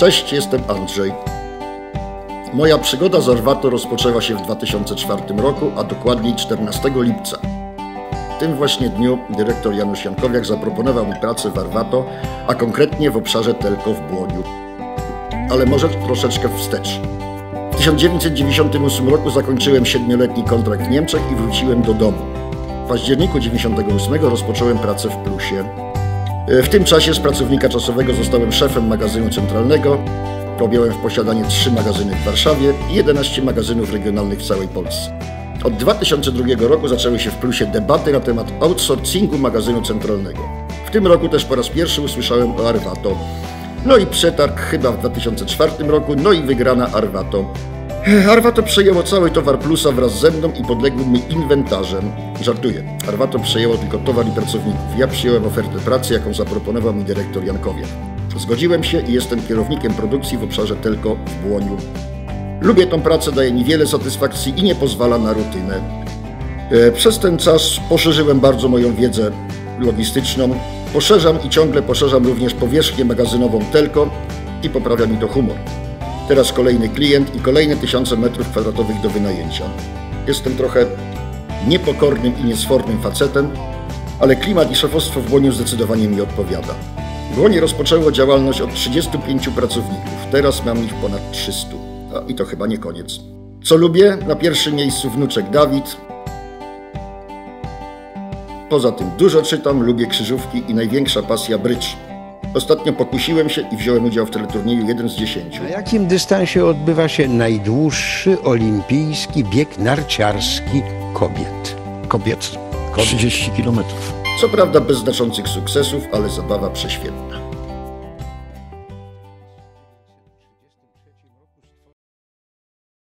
Cześć, jestem Andrzej. Moja przygoda z Arwato rozpoczęła się w 2004 roku, a dokładniej 14 lipca. W tym właśnie dniu dyrektor Janusz Jankowiak zaproponował mi pracę w Arwato, a konkretnie w obszarze Telko w Błoniu. Ale może troszeczkę wstecz. W 1998 roku zakończyłem siedmioletni kontrakt w Niemczech i wróciłem do domu. W październiku 1998 rozpocząłem pracę w Plusie. W tym czasie z pracownika czasowego zostałem szefem magazynu centralnego. Objąłem w posiadanie trzy magazyny w Warszawie i 11 magazynów regionalnych w całej Polsce. Od 2002 roku zaczęły się w Plusie debaty na temat outsourcingu magazynu centralnego. W tym roku też po raz pierwszy usłyszałem o Arvato. No i przetarg chyba w 2004 roku, no i wygrana Arvato. Arvato przejęło cały towar Plusa wraz ze mną i podległym mi inwentarzem. Żartuję, Arvato przejęło tylko towar i pracowników. Ja przyjąłem ofertę pracy, jaką zaproponował mi dyrektor Jankowiak. Zgodziłem się i jestem kierownikiem produkcji w obszarze Telko w Błoniu. Lubię tą pracę, daje mi wiele satysfakcji i nie pozwala na rutynę. E, Przez ten czas poszerzyłem bardzo moją wiedzę logistyczną. Poszerzam i ciągle poszerzam również powierzchnię magazynową Telko i poprawia mi to humor. Teraz kolejny klient i kolejne tysiące metrów kwadratowych do wynajęcia. Jestem trochę niepokornym i niesfornym facetem, ale klimat i szefostwo w Błoniu zdecydowanie mi odpowiada. Błonie rozpoczęło działalność od 35 pracowników, teraz mam ich ponad 300. A i to chyba nie koniec. Co lubię? Na pierwszym miejscu wnuczek Dawid. Poza tym dużo czytam, lubię krzyżówki i największa pasja brycz. Ostatnio pokusiłem się i wziąłem udział w teleturnieju 1 z 10. Na jakim dystansie odbywa się najdłuższy olimpijski bieg narciarski kobiet? kobiet 30 kilometrów. Co prawda bez znaczących sukcesów, ale zabawa prześwietna.